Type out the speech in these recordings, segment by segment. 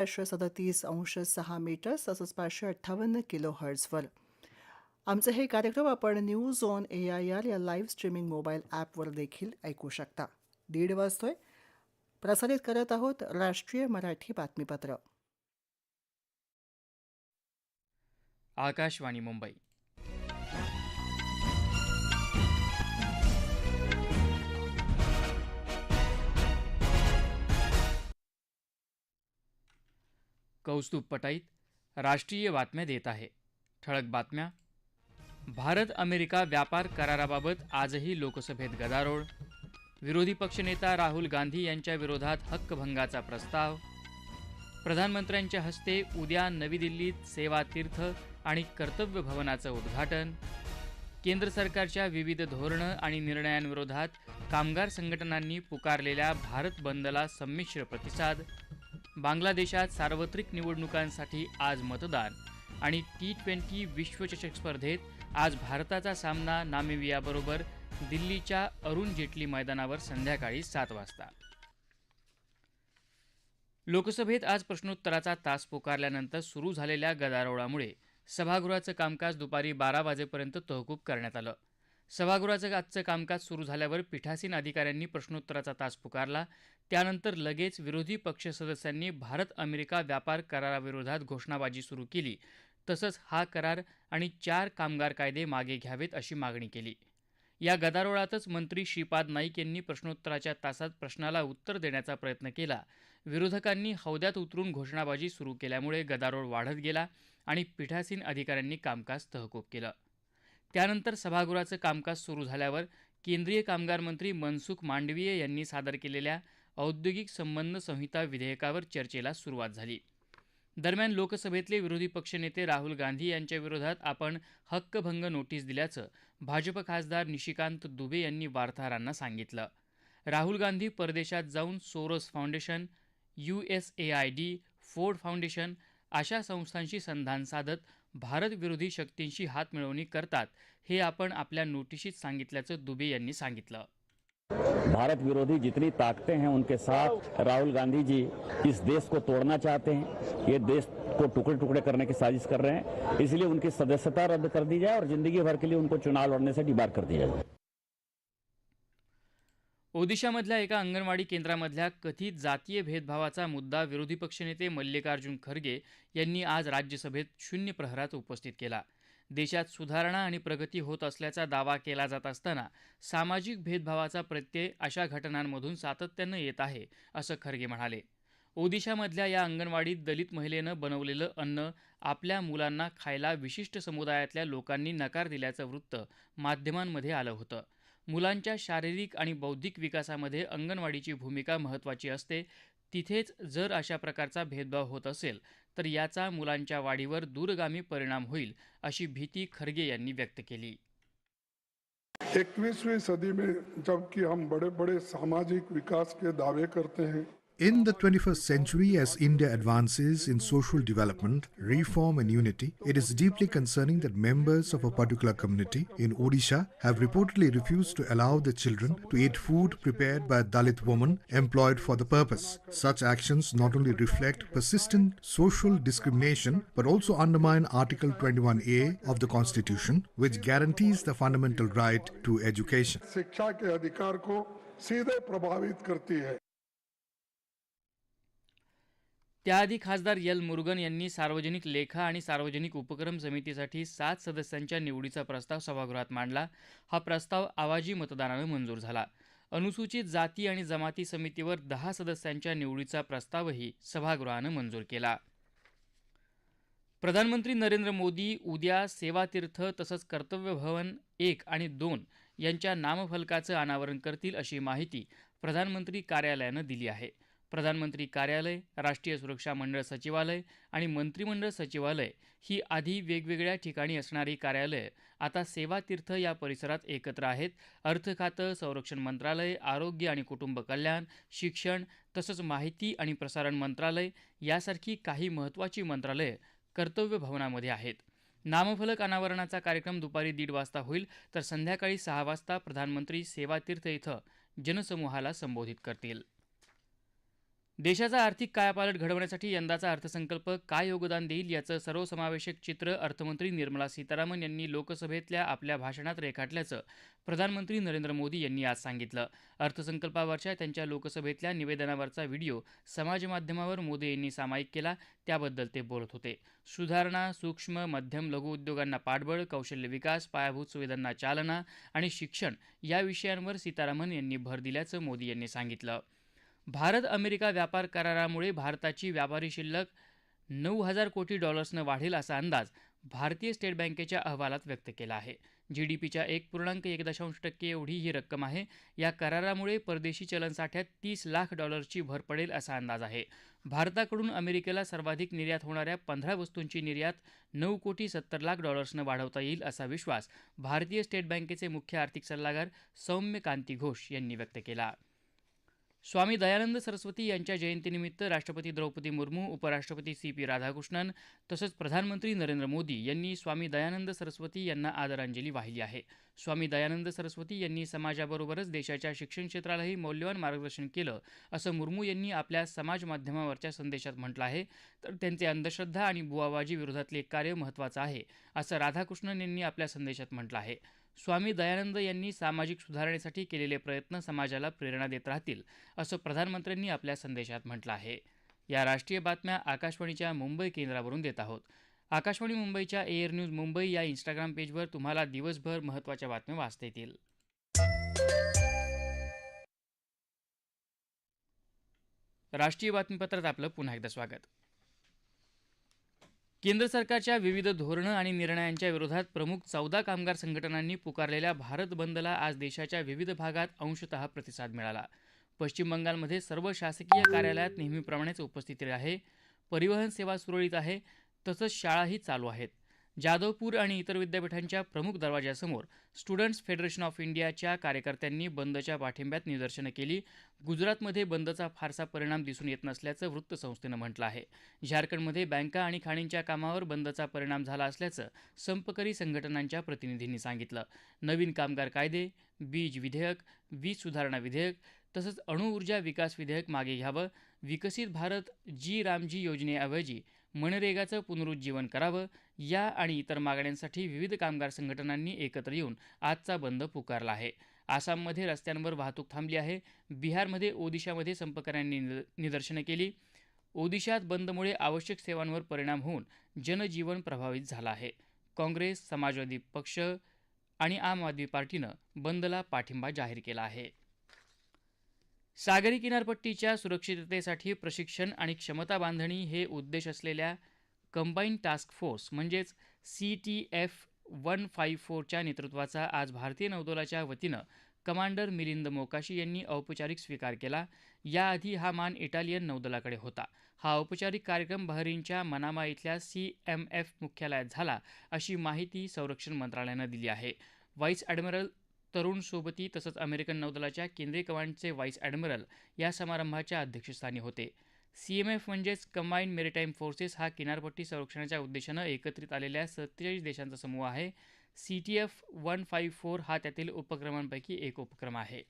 पाचशे सदतीस अंश सहा मीटर्स तसंच पाचशे अठ्ठावन्न किलो हर्ट्सवर आमचे हे कार्यक्रम आपण news on A I R या लाईव्ह स्ट्रीमिंग मोबाईल ॲपवर देखील ऐकू शकता. दीड वाजतोय. प्रसारित करत आहोत राष्ट्रीय मराठी बातमीपत्र. आकाशवाणी मुंबई. कौस्तुभ पटाईत राष्ट्रीय बातम्या देत आहे. ठळक बातम्या. भारत अमेरिका व्यापार कराराबाबत आजही लोकसभेत गदारोळ. विरोधी पक्षनेता राहुल गांधी यांच्या विरोधात हक्कभंगाचा प्रस्ताव. प्रधानमंत्र्यांच्या हस्ते उद्या नवी दिल्लीत सेवा तीर्थ आणि कर्तव्य भवनाचं उद्घाटन. केंद्र सरकारच्या विविध धोरणं आणि निर्णयांविरोधात कामगार संघटनांनी पुकारलेल्या भारत बंदला संमिश्र प्रतिसाद. बांगलादेशात सार्वत्रिक निवडणुकांसाठी आज मतदान आणि टी ट्वेंटी विश्वचषक स्पर्धेत आज भारताचा सामना नामिबियाबरोबर दिल्लीच्या अरुण जेटली मैदानावर संध्याकाळी सात वाजता. लोकसभेत आज प्रश्नोत्तराचा तास पुकारल्यानंतर सुरू झालेल्या गदारोळामुळे सभागृहाचं कामकाज दुपारी बारा वाजेपर्यंत तहकूब करण्यात आलं. सभागृहाचं आजचं कामकाज सुरू झाल्यावर पीठासीन अधिकाऱ्यांनी प्रश्नोत्तराचा तास पुकारला. त्यानंतर लगेच विरोधी पक्ष सदस्यांनी भारत अमेरिका व्यापार कराराविरोधात घोषणाबाजी सुरू केली. तसंच हा करार आणि चार कामगार कायदे मागे घ्यावेत अशी मागणी केली. या गदारोळातच मंत्री श्रीपाद नाईक यांनी प्रश्नोत्तराच्या तासात प्रश्नाला उत्तर देण्याचा प्रयत्न केला. विरोधकांनी हौद्यात उतरून घोषणाबाजी सुरू केल्यामुळे गदारोळ वाढत गेला आणि पीठासीन अधिकाऱ्यांनी कामकाज तहकूब केलं. त्यानंतर सभागृहाचं कामकाज सुरू झाल्यावर केंद्रीय कामगार मंत्री मनसुख मांडवीय यांनी सादर केलेल्या औद्योगिक संबंध संहिता विधेयकावर चर्चेला सुरुवात झाली. दरम्यान लोकसभेतले विरोधी पक्षनेते राहुल गांधी यांच्या विरोधात आपण हक्कभंग नोटीस दिल्याचं भाजप खासदार निशिकांत दुबे यांनी वार्ताहरांना सांगितलं. राहुल गांधी परदेशात जाऊन Soros Foundation the Ford Foundation अशा संस्थांशी संधान साधत भारत विरोधी शक्तींशी हातमिळवणी करतात, हे आपण आपल्या नोटिशीत सांगितल्याचं दुबे यांनी सांगितलं. भारत विरोधी जितनी ताकतें हैं, उनके साथ राहुल गांधी जी इस देश को तोड़ना चाहते हैं। ये देश को टुकड़े टुकड़े करने की साजिश कर रहे हैं। इसलिए उनकी सदस्यता रद्द कर दी जाए और ज़िंदगी भर के लिए उनको चुनाव लड़ने से डिबार कर दिया जाए। ओदिशामधल्या एका अंगणवाडी केंद्रामधल्या कथित जातीय भेदभावाचा मुद्दा विरोधी पक्षनेते मल्लिकार्जुन खरगे यांनी आज राज्यसभेत शून्य प्रहरात उपस्थित केला. देशात सुधारणा आणि प्रगती होत असल्याचा दावा केला जात असताना सामाजिक भेदभावाचा प्रत्यय अशा घटनांमधून सातत्यानं येत आहे असं खरगे म्हणाले. ओदिशामधल्या या अंगणवाडीत दलित महिलेनं बनवलेलं अन्न आपल्या मुलांना खायला विशिष्ट समुदायातल्या लोकांनी नकार दिल्याचं वृत्त माध्यमांमध्ये आलं होतं. मुलांच्या शारीरिक आणि बौद्धिक विकासामध्ये अंगणवाडीची भूमिका महत्त्वाची असते. तिथेच जर अशा प्रकारचा भेदभाव होत असेल तर याचा मुलांच्या वाढीवर दूरगामी परिणाम होईल अशी भीती खरगे यांनी व्यक्त केली. इक्कीसवीं सदी में जबकि हम बड़े बड़े सामाजिक विकास के दावे करते हैं In the 21st century, as India advances in social development, reform, and unity, it is deeply concerning that members of a particular community in Odisha have reportedly refused to allow their children to eat food prepared by a Dalit woman employed for the purpose. Such actions not only reflect persistent social discrimination but also undermine Article 21A of the Constitution, which guarantees the fundamental right to education. त्याआधी खासदार L Murugan यांनी सार्वजनिक लेखा आणि सार्वजनिक उपक्रम समितीसाठी सात सदस्यांच्या निवडीचा प्रस्ताव सभागृहात मांडला. हा प्रस्ताव आवाजी मतदानानं मंजूर झाला. अनुसूचित जाती आणि जमाती समितीवर दहा सदस्यांच्या निवडीचा प्रस्तावही सभागृहानं मंजूर केला. प्रधानमंत्री नरेंद्र मोदी उद्या सेवातीर्थ तसंच कर्तव्य भवन एक आणि दोन यांच्या नामफलकाचं अनावरण करतील अशी माहिती प्रधानमंत्री कार्यालयानं दिली आहे. प्रधानमंत्री कार्यालय राष्ट्रीय सुरक्षा मंडळ सचिवालय आणि मंत्रिमंडळ सचिवालय ही आधी वेगवेगळ्या ठिकाणी असणारी कार्यालय आता सेवातीर्थ या परिसरात एकत्र आहेत. अर्थ खातं संरक्षण मंत्रालय आरोग्य आणि कुटुंब कल्याण शिक्षण तसंच माहिती आणि प्रसारण मंत्रालय यासारखी काही महत्त्वाची मंत्रालयं कर्तव्य भवनामध्ये आहेत. नामफलक अनावरणाचा कार्यक्रम दुपारी दीड वाजता होईल तर संध्याकाळी सहा वाजता प्रधानमंत्री सेवातीर्थ इथं जनसमूहाला संबोधित करतील. देशाचा आर्थिक कायापालट घडवण्यासाठी यंदाचा अर्थसंकल्प काय योगदान देईल याचं सर्वसमावेशक चित्र अर्थमंत्री निर्मला सीतारामन यांनी लोकसभेतल्या आपल्या भाषणात रेखाटल्याचं प्रधानमंत्री नरेंद्र मोदी यांनी आज सांगितलं. अर्थसंकल्पावरच्या त्यांच्या लोकसभेतल्या निवेदनावरचा व्हिडिओ समाजमाध्यमावर मोदी यांनी सामायिक केला त्याबद्दल ते बोलत होते. सुधारणा सूक्ष्म मध्यम लघु उद्योगांना पाठबळ कौशल्य विकास पायाभूत सुविधांना चालना आणि शिक्षण या विषयांवर सीतारामन यांनी भर दिल्याचं मोदी यांनी सांगितलं. भारत अमेरिका व्यापार करारामुळे भारताची व्यापारी शिल्लक नऊ हजार कोटी डॉलर्सनं वाढेल असा अंदाज भारतीय स्टेट बँकेच्या अहवालात व्यक्त केला आहे. जी डी पीच्या एक पूर्णांक एक दशांश टक्के एवढी ही रक्कम आहे. या करारामुळे परदेशी चलनसाठ्यात तीस लाख डॉलर्सची भर पडेल असा अंदाज आहे. भारताकडून अमेरिकेला सर्वाधिक निर्यात होणाऱ्या पंधरा वस्तूंची निर्यात नऊ कोटी सत्तर लाख डॉलर्सनं वाढवता येईल असा विश्वास भारतीय स्टेट बँकेचे मुख्य आर्थिक सल्लागार सौम्य कांती घोष यांनी व्यक्त केला. स्वामी दयानंद सरस्वती यांच्या जयंतीनिमित्त राष्ट्रपती द्रौपदी मुर्मू उपराष्ट्रपती सी पी राधाकृष्णन तसंच प्रधानमंत्री नरेंद्र मोदी यांनी स्वामी दयानंद सरस्वती यांना आदरांजली वाहिली आहे. स्वामी दयानंद सरस्वती यांनी समाजाबरोबरच देशाच्या शिक्षण क्षेत्रालाही मौल्यवान मार्गदर्शन केलं असं मुर्मू यांनी आपल्या समाज माध्यमावरच्या संदेशात म्हटलं आहे. तर त्यांचे अंधश्रद्धा आणि बुवाबाजी विरोधातले कार्य महत्त्वाचं आहे असं राधाकृष्णन यांनी आपल्या संदेशात म्हटलं आहे. स्वामी दयानंद यांनी सामाजिक सुधारणेसाठी केलेले प्रयत्न समाजाला प्रेरणा देत राहतील असं प्रधानमंत्र्यांनी आपल्या संदेशात म्हटलं आहे. या राष्ट्रीय बातम्या आकाशवाणीच्या मुंबई केंद्रावरून देत आहोत. आकाशवाणी मुंबईच्या एअर न्यूज मुंबई या इंस्टाग्राम पेजवर तुम्हाला दिवसभर महत्त्वाच्या बातम्या वाचता येतील. राष्ट्रीय बातमीपत्रात आपलं पुन्हा एकदा स्वागत. केंद्र सरकारच्या विविध धोरणं आणि निर्णयांच्या विरोधात प्रमुख चौदा कामगार संघटनांनी पुकारलेल्या भारत बंदला आज देशाच्या विविध भागात अंशतः प्रतिसाद मिळाला. पश्चिम बंगालमध्ये सर्व शासकीय कार्यालयात नेहमीप्रमाणेच उपस्थिती आहे. परिवहन सेवा सुरळीत आहे. तसंच शाळाही चालू आहेत. जाधवपूर आणि इतर विद्यापीठांच्या प्रमुख दरवाजासमोर स्टुडंट्स फेडरेशन ऑफ इंडियाच्या कार्यकर्त्यांनी बंदच्या पाठिंब्यात निदर्शनं केली. गुजरातमध्ये बंदचा फारसा परिणाम दिसून येत नसल्याचं वृत्तसंस्थेनं म्हटलं आहे. झारखंडमध्ये बँका आणि खाणींच्या कामावर बंदचा परिणाम झाला असल्याचं संपकरी संघटनांच्या प्रतिनिधींनी सांगितलं. नवीन कामगार कायदे बीज विधेयक वीज सुधारणा विधेयक तसंच अणुऊर्जा विकास विधेयक मागे घ्यावं. विकसित भारत जी रामजी योजनेऐवजी मनरेगाचं पुनरुज्जीवन करावं. या आणि इतर मागण्यांसाठी विविध कामगार संघटनांनी एकत्र येऊन आजचा बंद पुकारला आहे. आसाममध्ये रस्त्यांवर वाहतूक थांबली आहे. बिहारमध्ये ओदिशामध्ये संपकऱ्यांनी निदर्शनं केली. ओदिशात बंदमुळे आवश्यक सेवांवर परिणाम होऊन जनजीवन प्रभावित झालं आहे. काँग्रेस समाजवादी पक्ष आणि आम आदमी पार्टीनं बंदला पाठिंबा जाहीर केला आहे. सागरी किनारपट्टीच्या सुरक्षिततेसाठी प्रशिक्षण आणि क्षमता बांधणी हे उद्देश असलेल्या कंबाईन टास्क फोर्स म्हणजेच C T F one five फोरच्या नेतृत्वाचा आज भारतीय नौदलाच्या वतीनं कमांडर मिलिंद मोकाशी यांनी औपचारिक स्वीकार केला. याआधी हा मान इटालियन नौदलाकडे होता. हा औपचारिक कार्यक्रम बहरीनच्या मनामा इथल्या सी एम एफ मुख्यालयात झाला अशी माहिती संरक्षण मंत्रालयानं दिली आहे. व्हाईस ॲडमिरल तरुण सोबती तसंच अमेरिकन नौदलाच्या केंद्रीय कमांडचे व्हाईस ॲडमिरल या समारंभाच्या अध्यक्षस्थानी होते. सी एम एफ म्हणजेच कंबाईंड मेरीटाईम फोर्सेस हा किनारपट्टी संरक्षणाच्या उद्देशानं एकत्रित आलेल्या सत्तेचाळीस देशांचा समूह आहे. C T F one five four हा त्यातील उपक्रमांपैकी एक उपक्रम आहे.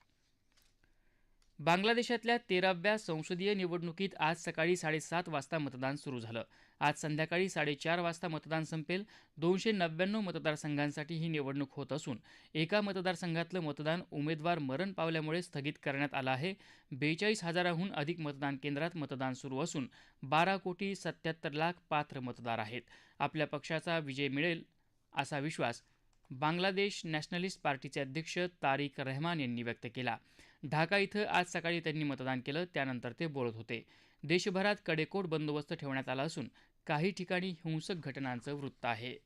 बांगलादेशातल्या तेराव्या संसदीय निवडणुकीत आज सकाळी साडेसात वाजता मतदान सुरू झालं. आज संध्याकाळी साडेचार वाजता मतदान संपेल. दोनशे नव्याण्णव मतदारसंघांसाठी ही निवडणूक होत असून एका मतदारसंघातलं मतदान उमेदवार मरण पावल्यामुळे स्थगित करण्यात आलं आहे. बेचाळीस हजाराहून अधिक मतदान केंद्रात मतदान सुरू असून बारा कोटी सत्याहत्तर लाख पात्र मतदार आहेत. आपल्या पक्षाचा विजय मिळेल असा विश्वास बांगलादेश नॅशनलिस्ट पार्टीचे अध्यक्ष तारिक रहमान यांनी व्यक्त केला. ढाका इथं आज सकाळी त्यांनी मतदान केलं त्यानंतर ते बोलत होते. देशभरात कडेकोट बंदोबस्त ठेवण्यात आला असून काही ठिकाणी हिंसक घटनांचं वृत्त आहे.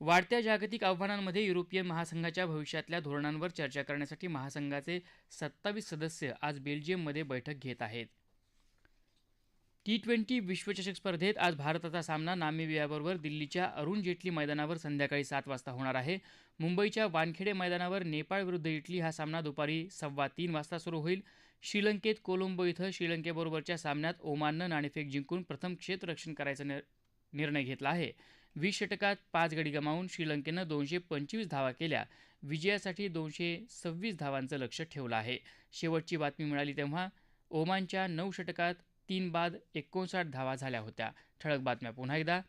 वाढत्या जागतिक आव्हानांमध्ये युरोपियन महासंघाच्या भविष्यातल्या धोरणांवर चर्चा करण्यासाठी महासंघाचे सत्तावीस सदस्य आज बेल्जियममध्ये बैठक घेत आहेत. टी ट्वेंटी विश्वचषक स्पर्धेत आज भारताचा सामना नामिबियाबरोबर दिल्लीच्या अरुण जेटली मैदानावर संध्याकाळी सात वाजता होणार आहे. मुंबईच्या वानखेडे मैदानावर नेपाळ विरुद्ध इटली हा सामना दुपारी सव्वा तीन वाजता सुरू होईल. श्रीलंकेत कोलंबो इथं श्रीलंकेबरोबरच्या सामन्यात ओमाननं नाणेफेक जिंकून प्रथम क्षेत्ररक्षण करायचा निर्णय घेतला आहे. वीस षटकात पाच गडी गमावून श्रीलंकेनं दोनशे पंचवीस धावा केल्या. विजयासाठी दोनशे सव्वीस धावांचं लक्ष ठेवलं आहे. शेवटची बातमी मिळाली तेव्हा ओमानच्या नऊ षटकात तीन बाद एकोणसाठ धावा झाल्या होत्या. ठळक बातम्या पुन्हा एकदा.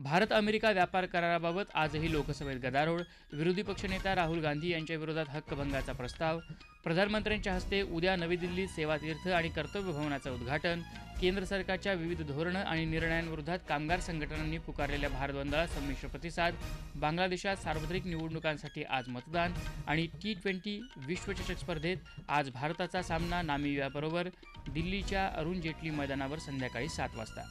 भारत अमेरिका व्यापार कराराबाबत आजही लोकसभेत गदारोळ. विरोधी पक्षनेता राहुल गांधी यांच्या विरोधात हक्कभंगाचा प्रस्ताव. प्रधानमंत्र्यांच्या हस्ते उद्या नवी दिल्लीत सेवातीर्थ आणि कर्तव्य भवनाचं उद्घाटन. केंद्र सरकारच्या विविध धोरणं आणि निर्णयांविरोधात कामगार संघटनांनी पुकारलेल्या भारत बंदला संमिश्र प्रतिसाद. बांगलादेशात सार्वत्रिक निवडणुकांसाठी आज मतदान आणि टी ट्वेंटी विश्वचषक स्पर्धेत आज भारताचा सामना नामिबियाबरोबर दिल्लीच्या अरुण जेटली मैदानावर संध्याकाळी सात वाजता.